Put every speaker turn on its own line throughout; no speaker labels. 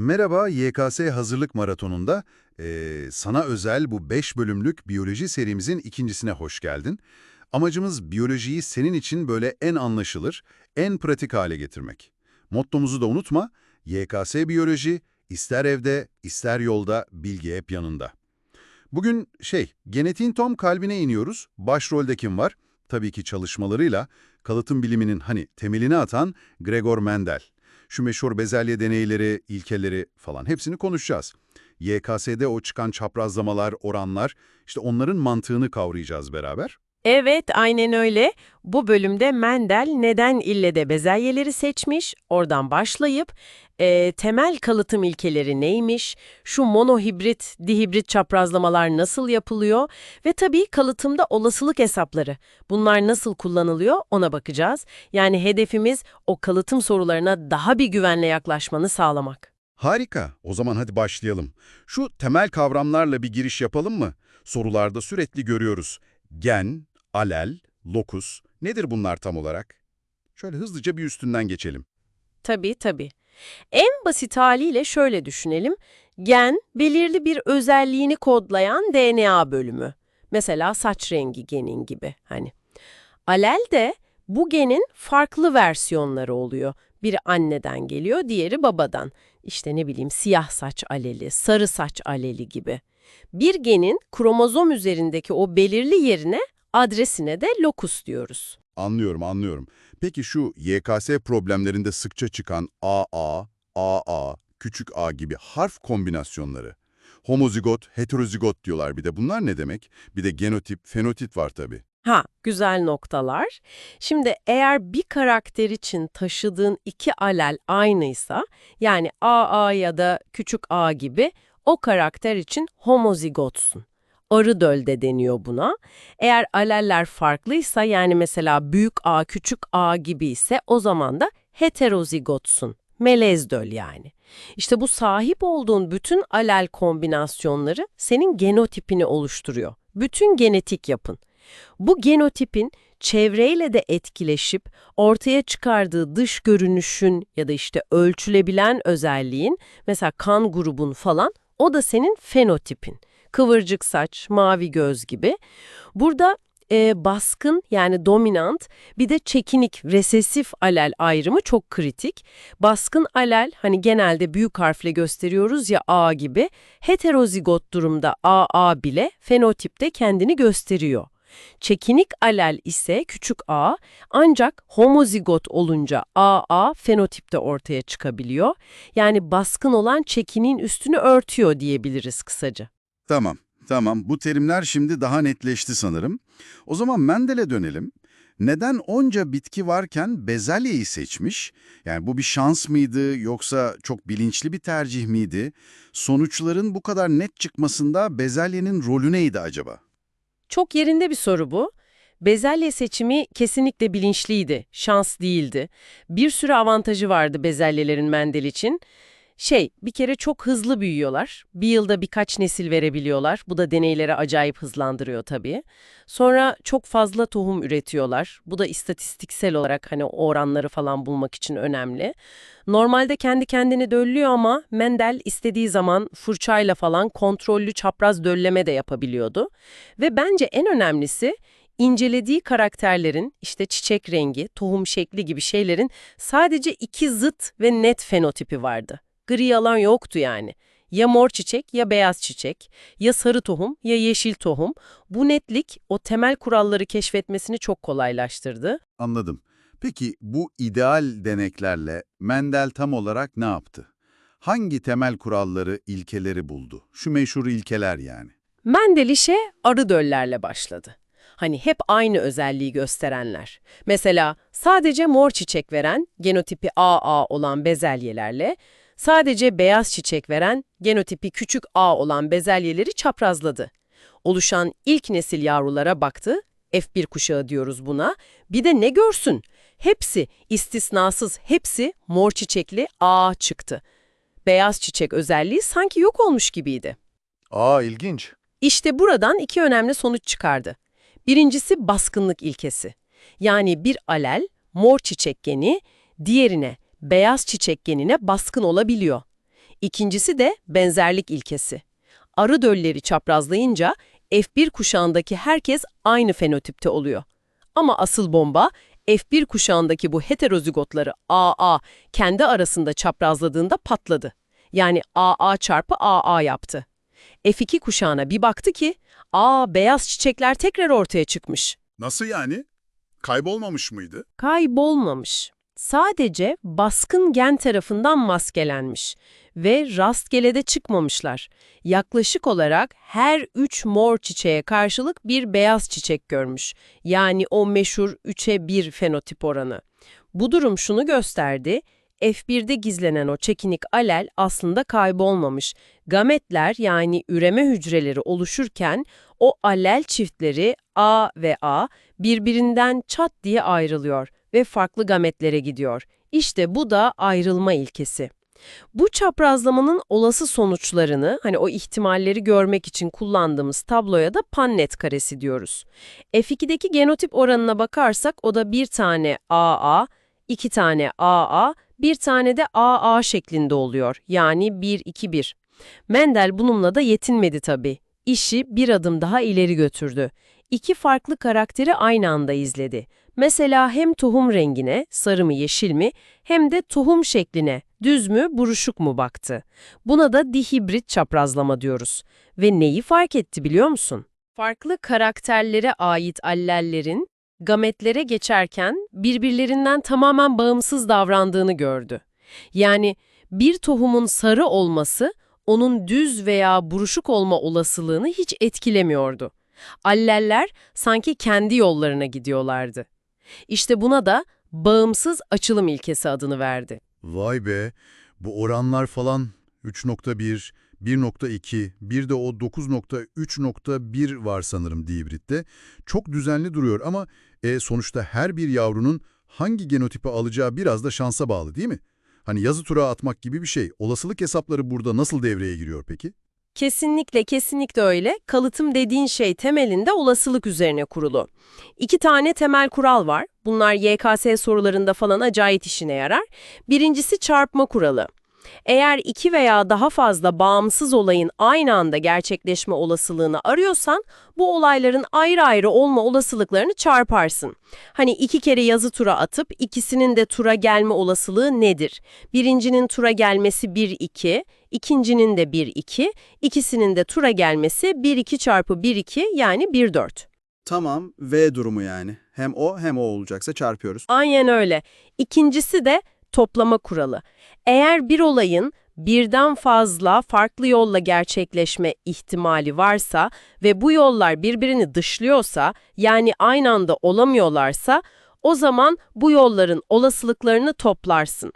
Merhaba YKS Hazırlık Maratonu'nda eee, sana özel bu 5 bölümlük biyoloji serimizin ikincisine hoş geldin. Amacımız biyolojiyi senin için böyle en anlaşılır, en pratik hale getirmek. Mottomuzu da unutma, YKS Biyoloji, ister evde, ister yolda, bilgi hep yanında. Bugün şey, genetiğin tam kalbine iniyoruz. Başrolde kim var? Tabii ki çalışmalarıyla kalıtım biliminin hani temelini atan Gregor Mendel. Şu meşhur bezelye deneyleri, ilkeleri falan hepsini konuşacağız. YKS'de o çıkan çaprazlamalar, oranlar, işte onların mantığını kavrayacağız beraber.
Evet, aynen öyle. Bu bölümde Mendel neden ille de bezelyeleri seçmiş, oradan başlayıp eee, temel kalıtım ilkeleri neymiş, şu monohibrit, dihibrit çaprazlamalar nasıl yapılıyor ve tabii kalıtımda olasılık hesapları. Bunlar nasıl kullanılıyor ona bakacağız. Yani hedefimiz o kalıtım sorularına daha bir güvenle yaklaşmanı sağlamak.
Harika. O zaman hadi başlayalım. Şu temel kavramlarla bir giriş yapalım mı? Sorularda sürekli görüyoruz. Gen, alel, lokus. Nedir bunlar tam olarak? Şöyle hızlıca bir üstünden geçelim.
Tabii tabii. En basit haliyle şöyle düşünelim. Gen, belirli bir özelliğini kodlayan DNA bölümü. Mesela saç rengi genin gibi hani. Alel de bu genin farklı versiyonları oluyor. Biri anneden geliyor, diğeri babadan. İşte ne bileyim siyah saç aleli, sarı saç aleli gibi. Bir genin kromozom üzerindeki o belirli yerine, adresine de lokus diyoruz.
Anlıyorum, anlıyorum. Peki şu YKS problemlerinde sıkça çıkan AA, AA, küçük a gibi harf kombinasyonları. Homozigot, heterozigot diyorlar bir de. Bunlar ne demek? Bir de genotip, fenotip var tabii.
Ha, güzel noktalar. Şimdi eğer bir karakter için taşıdığın iki alel aynıysa, yani AA ya da küçük a gibi o karakter için homozigotsun. Arı dölde deniyor buna. Eğer aleller farklıysa yani mesela büyük A, küçük a gibi ise o zaman da heterozigotsun. Melez döl yani. İşte bu sahip olduğun bütün alel kombinasyonları senin genotipini oluşturuyor. Bütün genetik yapın. Bu genotipin çevreyle de etkileşip ortaya çıkardığı dış görünüşün ya da işte ölçülebilen özelliğin, mesela kan grubun falan, o da senin fenotipin. Kıvırcık saç, mavi göz gibi. Burada e, baskın yani dominant bir de çekinik, resesif alel ayrımı çok kritik. Baskın alel hani genelde büyük harfle gösteriyoruz ya A gibi. Heterozigot durumda AA bile fenotipte kendini gösteriyor. Çekinik alel ise küçük a ancak homozigot olunca AA fenotipte ortaya çıkabiliyor. Yani baskın olan çekinin üstünü örtüyor diyebiliriz kısaca.
Tamam, tamam. Bu terimler şimdi daha netleşti sanırım. O zaman Mendel'e dönelim. Neden onca bitki varken bezelyeyi seçmiş? Yani bu bir şans mıydı yoksa çok bilinçli bir tercih miydi? Sonuçların bu kadar net çıkmasında bezelyenin rolü neydi acaba?
Çok yerinde bir soru bu. Bezelye seçimi kesinlikle bilinçliydi, şans değildi. Bir sürü avantajı vardı bezelyelerin Mendel için. Şey, bir kere çok hızlı büyüyorlar. Bir yılda birkaç nesil verebiliyorlar. Bu da deneyleri acayip hızlandırıyor tabii. Sonra çok fazla tohum üretiyorlar. Bu da istatistiksel olarak hani oranları falan bulmak için önemli. Normalde kendi kendini döllüyor ama Mendel istediği zaman fırçayla falan kontrollü çapraz dölleme de yapabiliyordu. Ve bence en önemlisi incelediği karakterlerin işte çiçek rengi, tohum şekli gibi şeylerin sadece iki zıt ve net fenotipi vardı. Gri alan yoktu yani. Ya mor çiçek ya beyaz çiçek, ya sarı tohum ya yeşil tohum. Bu netlik o temel kuralları keşfetmesini çok kolaylaştırdı.
Anladım. Peki bu ideal deneklerle Mendel tam olarak ne yaptı? Hangi temel kuralları, ilkeleri buldu? Şu meşhur ilkeler yani.
Mendel işe arı döllerle başladı. Hani hep aynı özelliği gösterenler. Mesela sadece mor çiçek veren, genotipi AA olan bezelyelerle, sadece beyaz çiçek veren, genotipi küçük a olan bezelyeleri çaprazladı. Oluşan ilk nesil yavrulara baktı, F1 kuşağı diyoruz buna, bir de ne görsün? Hepsi, istisnasız hepsi mor çiçekli A çıktı. Beyaz çiçek özelliği sanki yok olmuş gibiydi.
Aa ilginç.
İşte buradan iki önemli sonuç çıkardı. Birincisi baskınlık ilkesi. Yani bir alel, mor çiçek geni, diğerine beyaz çiçek genine baskın olabiliyor. İkincisi de benzerlik ilkesi. Arı dölleri çaprazlayınca F1 kuşağındaki herkes aynı fenotipte oluyor. Ama asıl bomba F1 kuşağındaki bu heterozigotları AA kendi arasında çaprazladığında patladı. Yani AA çarpı AA yaptı. F2 kuşağına bir baktı ki, aa beyaz çiçekler tekrar ortaya çıkmış.
Nasıl yani? Kaybolmamış mıydı?
Kaybolmamış. Sadece baskın gen tarafından maskelenmiş ve rastgele de çıkmamışlar. Yaklaşık olarak her üç mor çiçeğe karşılık bir beyaz çiçek görmüş. Yani o meşhur 3'e 1 fenotip oranı. Bu durum şunu gösterdi. F1'de gizlenen o çekinik alel aslında kaybolmamış. Gametler yani üreme hücreleri oluşurken o alel çiftleri A ve A birbirinden çat diye ayrılıyor ve farklı gametlere gidiyor. İşte bu da ayrılma ilkesi. Bu çaprazlamanın olası sonuçlarını, hani o ihtimalleri görmek için kullandığımız tabloya da pannet karesi diyoruz. F2'deki genotip oranına bakarsak o da bir tane AA, iki tane AA, bir tane de AA şeklinde oluyor. Yani 1-2-1. Mendel bununla da yetinmedi tabii. İşi bir adım daha ileri götürdü. İki farklı karakteri aynı anda izledi. Mesela hem tohum rengine, sarı mı yeşil mi, hem de tohum şekline, düz mü buruşuk mu baktı. Buna da dihibrit çaprazlama diyoruz. Ve neyi fark etti biliyor musun? Farklı karakterlere ait allellerin gametlere geçerken birbirlerinden tamamen bağımsız davrandığını gördü. Yani bir tohumun sarı olması onun düz veya buruşuk olma olasılığını hiç etkilemiyordu. Alleller sanki kendi yollarına gidiyorlardı. İşte buna da bağımsız açılım ilkesi adını verdi.
Vay be, bu oranlar falan 3.1, 1.2, bir de o 9.3.1 var sanırım dihibritte. Çok düzenli duruyor ama e, sonuçta her bir yavrunun hangi genotipi alacağı biraz da şansa bağlı değil mi? Hani yazı tura atmak gibi bir şey. Olasılık hesapları burada nasıl devreye giriyor peki?
Kesinlikle, kesinlikle öyle. Kalıtım dediğin şey temelinde olasılık üzerine kurulu. İki tane temel kural var. Bunlar YKS sorularında falan acayip işine yarar. Birincisi çarpma kuralı. Eğer iki veya daha fazla bağımsız olayın aynı anda gerçekleşme olasılığını arıyorsan, bu olayların ayrı ayrı olma olasılıklarını çarparsın. Hani iki kere yazı tura atıp ikisinin de tura gelme olasılığı nedir? Birincinin tura gelmesi 1-2, ikincinin de 1-2, ikisinin de tura gelmesi 1-2 çarpı 1-2 yani 1-4.
Tamam, V durumu yani. Hem o hem o olacaksa çarpıyoruz.
Aynen öyle. İkincisi de toplama kuralı. Eğer bir olayın birden fazla farklı yolla gerçekleşme ihtimali varsa ve bu yollar birbirini dışlıyorsa, yani aynı anda olamıyorlarsa, o zaman bu yolların olasılıklarını toplarsın.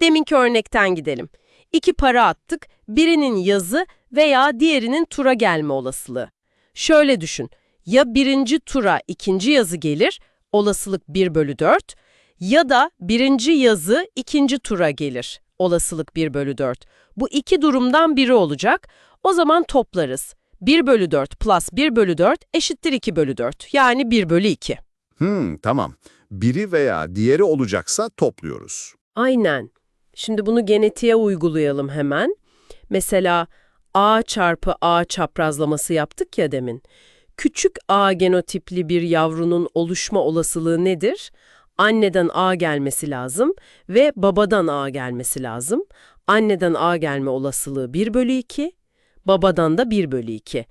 Deminki örnekten gidelim. İki para attık, birinin yazı veya diğerinin tura gelme olasılığı. Şöyle düşün, ya birinci tura ikinci yazı gelir, olasılık 1 bölü 4, ya da birinci yazı ikinci tura gelir. Olasılık 1 bölü 4. Bu iki durumdan biri olacak. O zaman toplarız. 1 bölü 4 plus 1 bölü 4 eşittir 2 bölü 4. Yani 1 bölü 2.
Hmm, tamam. Biri veya diğeri olacaksa topluyoruz.
Aynen. Şimdi bunu genetiğe uygulayalım hemen. Mesela A çarpı A çaprazlaması yaptık ya demin. Küçük A genotipli bir yavrunun oluşma olasılığı nedir? Anneden A gelmesi lazım ve babadan A gelmesi lazım. Anneden A gelme olasılığı 1 bölü 2, babadan da 1 bölü 2.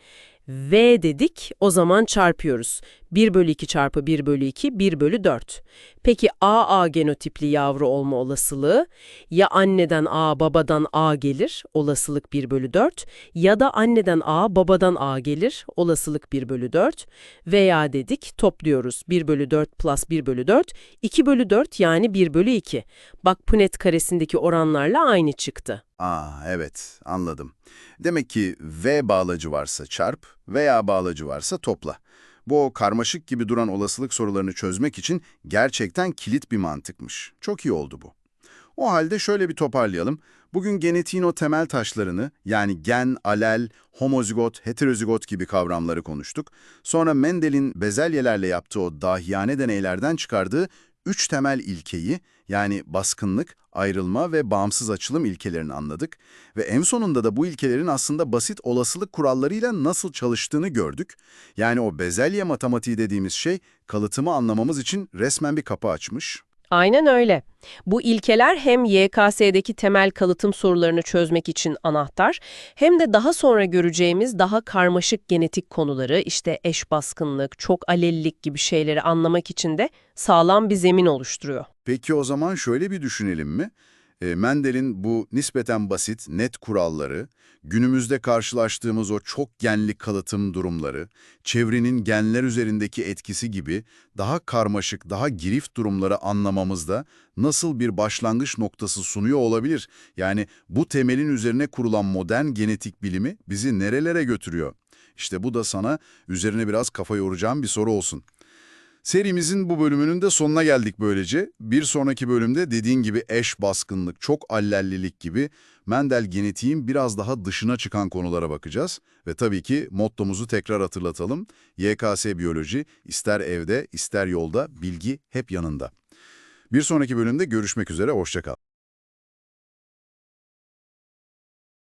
V dedik, o zaman çarpıyoruz. 1 bölü 2 çarpı 1 bölü 2, 1 bölü 4. Peki AA genotipli yavru olma olasılığı ya anneden A babadan A gelir, olasılık 1 bölü 4 ya da anneden A babadan A gelir, olasılık 1 bölü 4 veya dedik topluyoruz 1 bölü 4 plus 1 bölü 4, 2 bölü 4 yani 1 bölü 2. Bak Punet karesindeki oranlarla aynı çıktı.
Aa, evet, anladım. Demek ki V bağlacı varsa çarp veya bağlacı varsa topla. Bu karmaşık gibi duran olasılık sorularını çözmek için gerçekten kilit bir mantıkmış. Çok iyi oldu bu. O halde şöyle bir toparlayalım. Bugün genetiğin o temel taşlarını yani gen, alel, homozigot, heterozigot gibi kavramları konuştuk. Sonra Mendel'in bezelyelerle yaptığı o dahiyane deneylerden çıkardığı
üç temel ilkeyi yani baskınlık, ayrılma ve bağımsız açılım ilkelerini anladık ve en sonunda da bu ilkelerin aslında basit olasılık kurallarıyla nasıl çalıştığını gördük. Yani o bezelye matematiği dediğimiz şey kalıtımı anlamamız için resmen bir kapı açmış.
Aynen öyle. Bu ilkeler hem YKS'deki temel kalıtım sorularını çözmek için anahtar, hem de daha sonra göreceğimiz daha karmaşık genetik konuları, işte eş baskınlık, çok alellilik gibi şeyleri anlamak için de sağlam bir zemin oluşturuyor.
Peki o zaman şöyle bir düşünelim mi? E, Mendel'in bu nispeten basit, net kuralları, günümüzde karşılaştığımız o çok genli kalıtım durumları, çevrenin genler üzerindeki etkisi gibi daha karmaşık, daha girift durumları anlamamızda nasıl bir başlangıç noktası sunuyor olabilir? Yani bu temelin üzerine kurulan modern genetik bilimi bizi nerelere götürüyor? İşte bu da sana üzerine biraz kafa yoracağım bir soru olsun. Serimizin bu bölümünün de sonuna geldik böylece. Bir sonraki bölümde dediğin gibi eş baskınlık, çok allellilik gibi Mendel genetiğin biraz daha dışına çıkan konulara bakacağız. Ve tabii ki mottomuzu tekrar hatırlatalım. YKS Biyoloji ister evde ister yolda bilgi hep yanında. Bir sonraki bölümde görüşmek üzere, hoşça kal.